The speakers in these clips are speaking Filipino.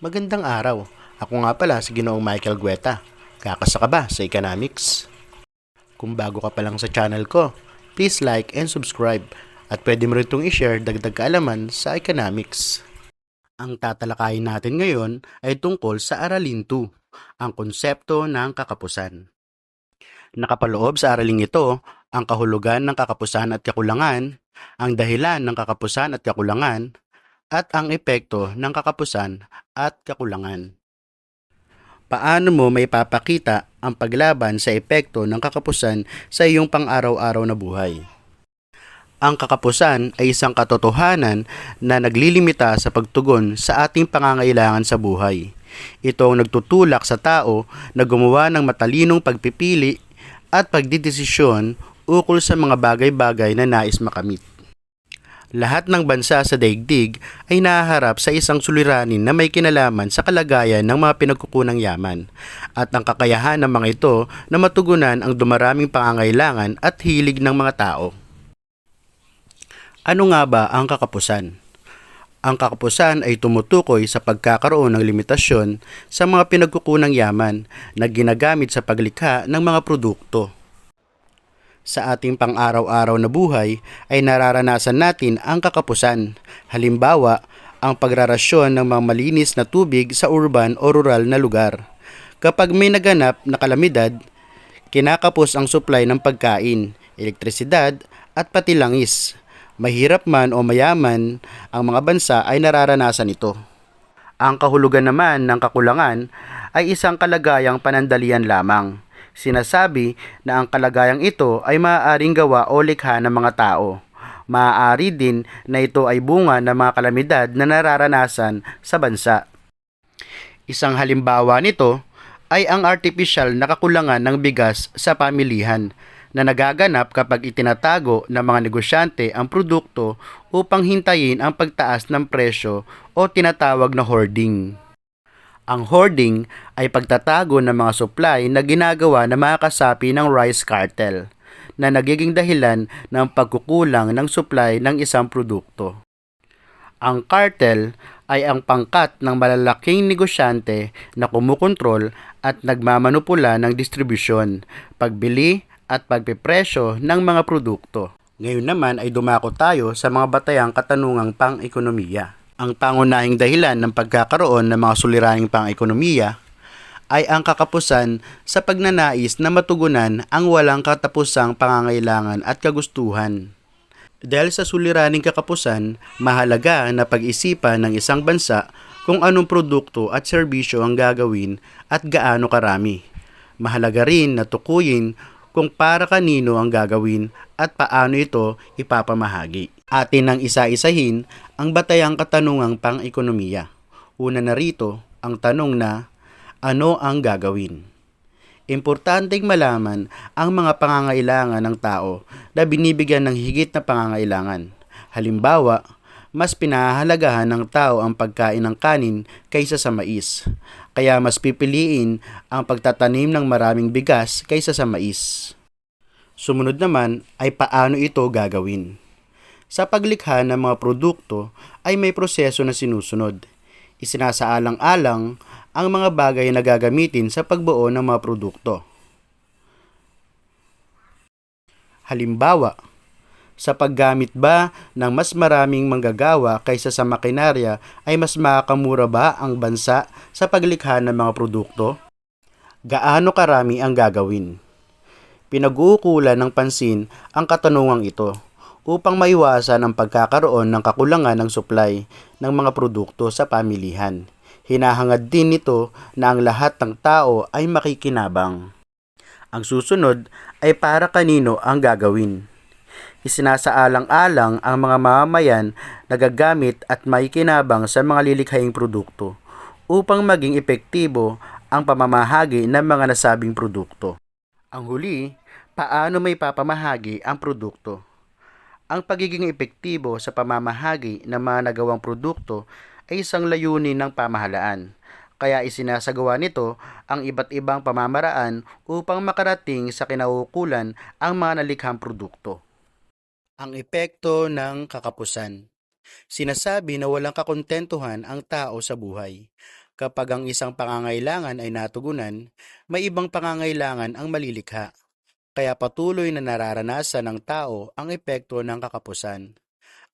Magandang araw. Ako nga pala si Ginoong Michael Gueta. Kakasa ka ba sa economics? Kung bago ka pa lang sa channel ko, please like and subscribe at pwede mo rin itong i-share dagdag kaalaman sa economics. Ang tatalakayin natin ngayon ay tungkol sa Aralin 2, ang konsepto ng kakapusan. Nakapaloob sa araling ito ang kahulugan ng kakapusan at kakulangan, ang dahilan ng kakapusan at kakulangan, at ang epekto ng kakapusan at kakulangan. Paano mo may papakita ang paglaban sa epekto ng kakapusan sa iyong pang-araw-araw na buhay? Ang kakapusan ay isang katotohanan na naglilimita sa pagtugon sa ating pangangailangan sa buhay. Ito ang nagtutulak sa tao na gumawa ng matalinong pagpipili at pagdidesisyon ukol sa mga bagay-bagay na nais makamit. Lahat ng bansa sa daigdig ay nahaharap sa isang suliranin na may kinalaman sa kalagayan ng mga pinagkukunang yaman at ang kakayahan ng mga ito na matugunan ang dumaraming pangangailangan at hilig ng mga tao. Ano nga ba ang kakapusan? Ang kakapusan ay tumutukoy sa pagkakaroon ng limitasyon sa mga pinagkukunang yaman na ginagamit sa paglikha ng mga produkto sa ating pang-araw-araw na buhay ay nararanasan natin ang kakapusan. Halimbawa, ang pagrarasyon ng mga malinis na tubig sa urban o rural na lugar. Kapag may naganap na kalamidad, kinakapos ang supply ng pagkain, elektrisidad at pati langis. Mahirap man o mayaman, ang mga bansa ay nararanasan ito. Ang kahulugan naman ng kakulangan ay isang kalagayang panandalian lamang Sinasabi na ang kalagayang ito ay maaaring gawa o likha ng mga tao. Maaari din na ito ay bunga ng mga kalamidad na nararanasan sa bansa. Isang halimbawa nito ay ang artificial na kakulangan ng bigas sa pamilihan na nagaganap kapag itinatago ng mga negosyante ang produkto upang hintayin ang pagtaas ng presyo o tinatawag na hoarding. Ang hoarding ay pagtatago ng mga supply na ginagawa ng mga kasapi ng rice cartel na nagiging dahilan ng pagkukulang ng supply ng isang produkto. Ang cartel ay ang pangkat ng malalaking negosyante na kumukontrol at nagmamanupula ng distribusyon, pagbili at pagpipresyo ng mga produkto. Ngayon naman ay dumako tayo sa mga batayang katanungang pang-ekonomiya. Ang pangunahing dahilan ng pagkakaroon ng mga suliraning pang-ekonomiya ay ang kakapusan sa pagnanais na matugunan ang walang katapusang pangangailangan at kagustuhan. Dahil sa suliraning kakapusan, mahalaga na pag-isipan ng isang bansa kung anong produkto at serbisyo ang gagawin at gaano karami. Mahalaga rin na tukuyin kung para kanino ang gagawin at paano ito ipapamahagi. Atin nang isa-isahin ang batayang katanungang pang-ekonomiya. Una na rito, ang tanong na, ano ang gagawin? Importanteng malaman ang mga pangangailangan ng tao na binibigyan ng higit na pangangailangan. Halimbawa, mas pinahahalagahan ng tao ang pagkain ng kanin kaysa sa mais. Kaya mas pipiliin ang pagtatanim ng maraming bigas kaysa sa mais. Sumunod naman ay paano ito gagawin. Sa paglikha ng mga produkto ay may proseso na sinusunod. Isinasaalang-alang ang mga bagay na gagamitin sa pagbuo ng mga produkto. Halimbawa, sa paggamit ba ng mas maraming manggagawa kaysa sa makinarya ay mas makakamura ba ang bansa sa paglikha ng mga produkto? Gaano karami ang gagawin? Pinag-uukulan ng pansin ang katanungang ito upang maiwasan ang pagkakaroon ng kakulangan ng supply ng mga produkto sa pamilihan. Hinahangad din nito na ang lahat ng tao ay makikinabang. Ang susunod ay para kanino ang gagawin. Isinasaalang-alang ang mga mamamayan na gagamit at maikinabang sa mga lilikhaing produkto upang maging epektibo ang pamamahagi ng mga nasabing produkto. Ang huli, paano may papamahagi ang produkto? Ang pagiging epektibo sa pamamahagi ng mga nagawang produkto ay isang layunin ng pamahalaan. Kaya isinasagawa nito ang iba't ibang pamamaraan upang makarating sa kinaukulan ang mga nalikhang produkto. Ang epekto ng kakapusan Sinasabi na walang kakontentuhan ang tao sa buhay. Kapag ang isang pangangailangan ay natugunan, may ibang pangangailangan ang malilikha. Kaya patuloy na nararanasan ng tao ang epekto ng kakapusan.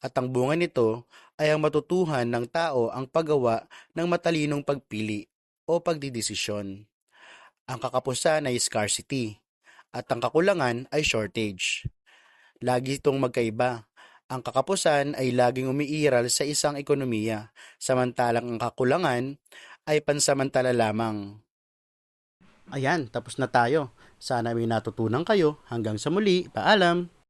At ang bunga nito ay ang matutuhan ng tao ang paggawa ng matalinong pagpili o pagdidesisyon. Ang kakapusan ay scarcity at ang kakulangan ay shortage. Lagi itong magkaiba. Ang kakapusan ay laging umiiral sa isang ekonomiya, samantalang ang kakulangan ay pansamantala lamang. Ayan, tapos na tayo. Sana may natutunan kayo. Hanggang sa muli, paalam!